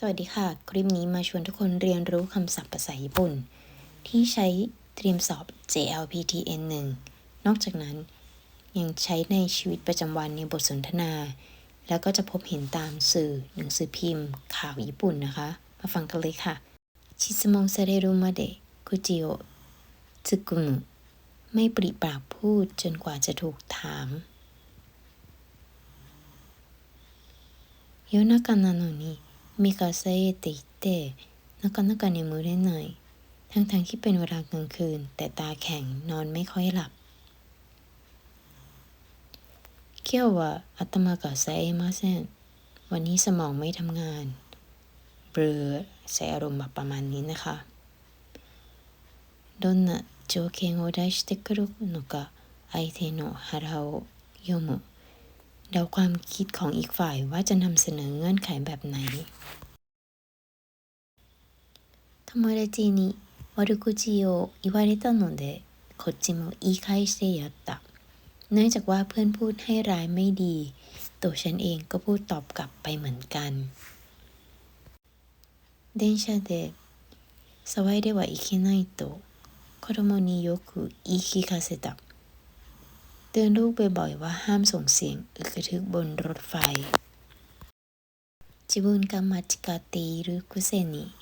สวัสดีค่ะ คลิปนี้มาชวนทุกคนเรียนรู้คำศัพท์ภาษาญี่ปุ่น ที่ใช้เตรียมสอบ JLPT N1 นอกจากนั้น ยังใช้ในชีวิตประจำวันในบทสนทนา แล้วก็จะพบเห็นตามสื่อหนังสือพิมพ์ ข่าวญี่ปุ่นนะคะ มาฟังกันเลยค่ะชิสมงซาเรรุมาเดะคุจิโอซึกุมุไม่ปริปากพูดจนกว่าจะถูกถาม夜中なのに 目が冴えていてなかなか眠れないทั้งๆทที่เป็นเวลากลางคืน แต่ตาแข็งนอนไม่ค่อยหลับ今日は頭が冴えませんวันนี้สมองไม่ทำงาน เบลอใส่อารมณ์แบบประมาณนี้นะคะどんな条件を出してくるのか相手の腹を読む เดาความคิดของอีกฝ่ายว่าจะนำเสนอเงื่อนไขแบบไหน友達に悪口を言われたのでこっちも言い返してやったเนื่องจากว่าเพื่อนพูดให้ร้ายไม่ดี ตัวฉันเองก็พูดตอบกลับไปเหมือนกัน電車で騒いではいけないと子供によく言い聞かせた เตือนลูกบ่อยๆว่าห้ามส่งเสียงอึกระทึกบนรถไฟ自分が間違っているくせに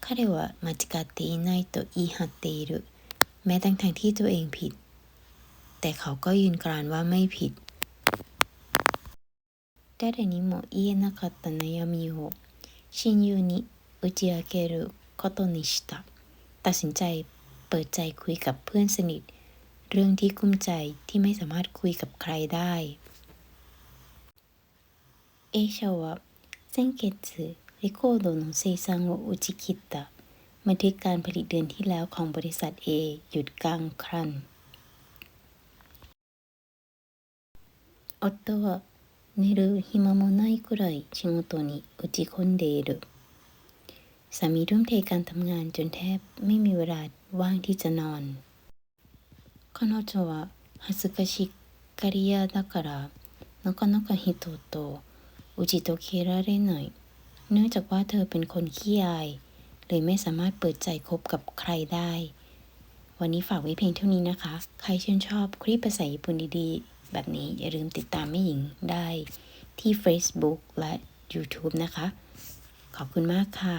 彼は間違っていないと言い張っているแม้ทั้งทที่ตัวเองผิด แต่เขาก็ยืนกรานว่าไม่ผิด誰にも言えなかった悩みを親友に打ち明けることにしたตัดสินใจเปิดใจคุยกับเพื่อนสนิท เรื่องที่กุ้มใจที่ไม่สามารถคุยกับใครได้ A 社は先月レコードの生産を打ち切ったบันทึกการผลิตเดือนที่แล้วของบริษัท A หยุดกลางครัน夫は寝る暇もないくらい仕事に打ち込んでいるสามีทุ่มเทการทำงานจนแทบไม่มีเวลาว่างที่จะนอน 彼女は恥ずかしがり屋だからなかなか人と打ち解けられないเนื่องจากว่าเธอเป็นคนขี้อายเลยไม่สามารถเปิดใจคบกับใครได้ วันนี้ฝากไว้เพียงเท่านี้นะคะ ใครชื่นชอบคลิปภาษาญี่ปุ่นดีๆ แบบนี้อย่าลืมติดตามแม่หญิงได้ที่ Facebook และ YouTube นะคะ ขอบคุณมากค่ะ